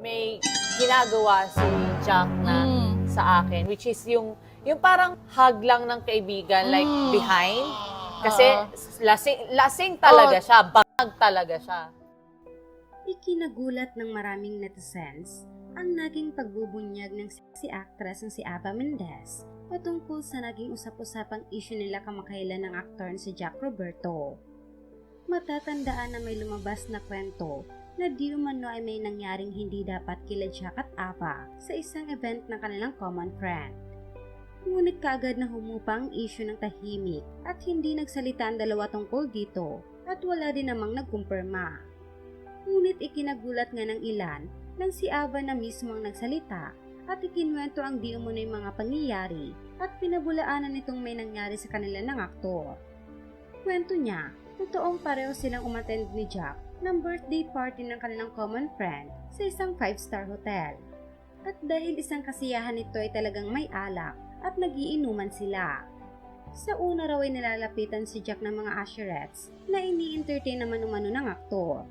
may ginagawa si Jack na Mm. sa akin, which is yung yung parang hug lang ng kaibigan, like Mm. behind. Kasi Oo. lasing, lasing talaga Oo. siya, bangag talaga siya. Ikinagulat ng maraming netizens ang naging pagbubunyag ng sexy actress ng si Ava Mendez patungkol sa naging usap-usapang issue nila kamakailan ng aktor na si Jack Roberto. Matatandaan na may lumabas na kwento na di umano ay may nangyaring hindi dapat kila at Ava sa isang event ng kanilang common friend. Ngunit kaagad na humupa ang issue ng tahimik at hindi nagsalita ang dalawa tungkol dito at wala din namang nagkumpirma. Ngunit ikinagulat nga ng ilan nang si Ava na mismo ang nagsalita at ikinwento ang di umano'y mga pangyayari at pinabulaanan nitong may nangyari sa kanila ng aktor. Kwento niya, totoong pareho silang umattend ni Jack ng birthday party ng kanilang common friend sa isang 5-star hotel. At dahil isang kasiyahan nito ay talagang may alak at nagiinuman sila. Sa una raw ay nilalapitan si Jack ng mga usherettes na ini-entertain naman umano ng aktor.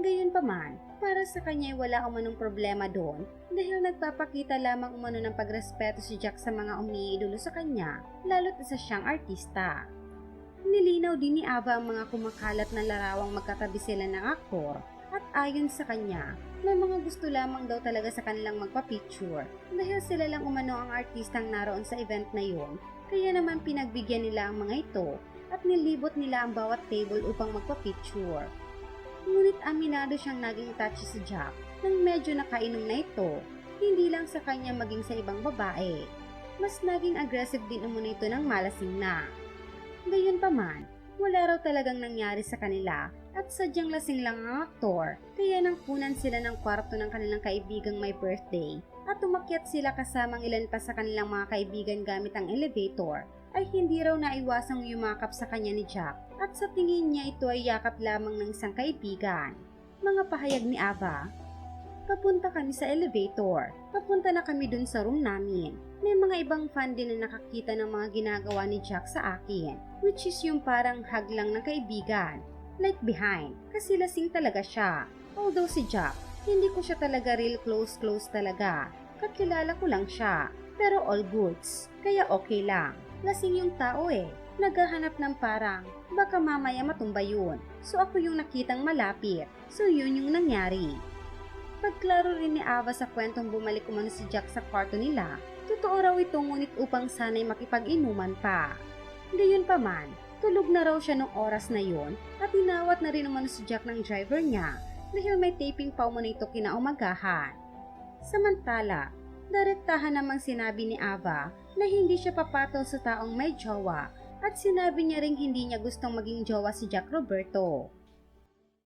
Gayunpaman, para sa kanya ay wala umanong problema doon dahil nagpapakita lamang umano ng pagrespeto si Jack sa mga umiidolo sa kanya, lalo't isa siyang artista. Nilinaw din ni Ava ang mga kumakalat na larawang magkatabi sila ng aktor at ayon sa kanya, may mga gusto lamang daw talaga sa kanilang magpa-picture dahil sila lang umano ang artistang naroon sa event na yun kaya naman pinagbigyan nila ang mga ito at nilibot nila ang bawat table upang magpa-picture. Ngunit aminado siyang naging touchy si Jack nang medyo nakainom na ito, hindi lang sa kanya maging sa ibang babae. Mas naging aggressive din umano ito ng malasing na. Gayunpaman, wala raw talagang nangyari sa kanila at sadyang lasing lang ang aktor kaya nang kunan sila ng kwarto ng kanilang kaibigang may birthday at umakyat sila kasamang ilan pa sa kanilang mga kaibigan gamit ang elevator ay hindi raw naiwasang yumakap sa kanya ni Jack at sa tingin niya ito ay yakap lamang ng isang kaibigan. Mga pahayag ni Ava, Papunta kami sa elevator. Papunta na kami dun sa room namin. May mga ibang fan din na nakakita ng mga ginagawa ni Jack sa akin, which is yung parang hug lang ng kaibigan. Like behind, kasi lasing talaga siya. Although si Jack, hindi ko siya talaga real close-close talaga. Kakilala ko lang siya. Pero all goods, kaya okay lang. Lasing yung tao eh. Naghahanap ng parang, baka mamaya matumba yun. So ako yung nakitang malapit. So yun yung nangyari. Pagklaro rin ni Ava sa kwentong bumalik umano si Jack sa kwarto nila, totoo raw ito ngunit upang sanay makipag-inuman pa. Gayon pa man, tulog na raw siya nung oras na yon at inawat na rin umano si Jack ng driver niya dahil may taping pa umano ito kinaumagahan. Samantala, direktahan namang sinabi ni Ava na hindi siya papatol sa taong may jowa at sinabi niya ring hindi niya gustong maging jowa si Jack Roberto.